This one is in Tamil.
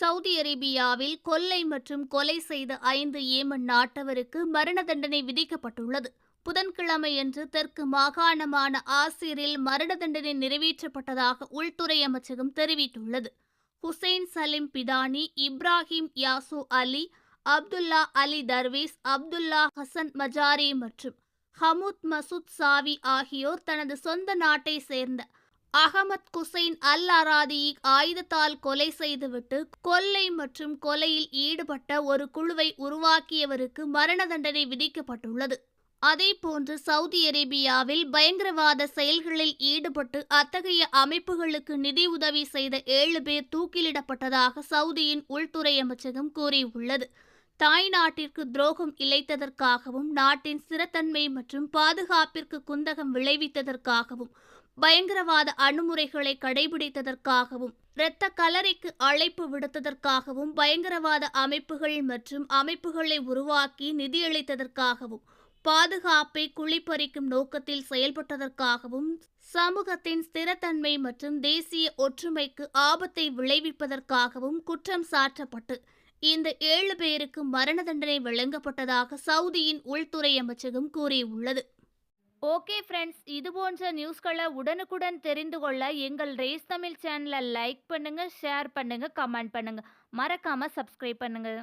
சவுதி அரேபியாவில் கொள்ளை மற்றும் கொலை செய்த ஐந்து ஏமன் நாட்டவருக்கு மரண தண்டனை விதிக்கப்பட்டுள்ளது. புதன்கிழமையன்று தெற்கு மாகாணமான ஆசிரில் மரண தண்டனை நிறைவேற்றப்பட்டதாக உள்துறை அமைச்சகம் தெரிவித்துள்ளது. ஹுசைன் சலீம் பிதானி இப்ராஹிம் யாசு அலி அப்துல்லா அலி தர்வீஸ் அப்துல்லா ஹசன் மஜாரி மற்றும் ஹமுத் மசூத் சாவி ஆகியோர் தனது சொந்த நாட்டை சேர்ந்த அகமத் குசைன் அல் அராதியை ஆயுதத்தால் கொலை செய்துவிட்டு கொள்ளை மற்றும் கொலையில் ஈடுபட்ட ஒரு குழுவை உருவாக்கியவருக்கு மரண தண்டனை விதிக்கப்பட்டுள்ளது. அதேபோன்று சவுதி அரேபியாவில் பயங்கரவாத செயல்களில் ஈடுபட்டு அத்தகைய அமைப்புகளுக்கு நிதி உதவி செய்த ஏழு பேர் தூக்கிலிடப்பட்டதாக சவுதியின் உள்துறை அமைச்சகம் கூறியுள்ளது. தாய் நாட்டிற்கு துரோகம் இழைத்ததற்காகவும் நாட்டின் ஸ்திரத்தன்மை மற்றும் பாதுகாப்பிற்கு குந்தகம் விளைவித்ததற்காகவும் பயங்கரவாத அணுமுறைகளை கடைபிடித்ததற்காகவும் இரத்த கலரைக்கு அழைப்பு விடுத்ததற்காகவும் பயங்கரவாத அமைப்புகள் மற்றும் அமைப்புகளை உருவாக்கி நிதியளித்ததற்காகவும் பாதுகாப்பை குளிப்பறிக்கும் நோக்கத்தில் செயல்பட்டதற்காகவும் சமூகத்தின் ஸ்திரத்தன்மை மற்றும் தேசிய ஒற்றுமைக்கு ஆபத்தை விளைவிப்பதற்காகவும் குற்றம் சாட்டப்பட்டு இந்த ஏழு பேருக்கு மரண தண்டனை வழங்கப்பட்டதாக சவுதியின் உள்துறை அமைச்சகம் கூறியுள்ளது. ஓகே ஃப்ரெண்ட்ஸ் இது போன்ற நியூஸ்களை உடனுக்குடன் தெரிந்து கொள்ள எங்கள் ரேஸ் தமிழ் சேனலை லைக் பண்ணுங்க ஷேர் பண்ணுங்க கமெண்ட் பண்ணுங்க. மறக்காம சப்ஸ்கிரைப் பண்ணுங்கள்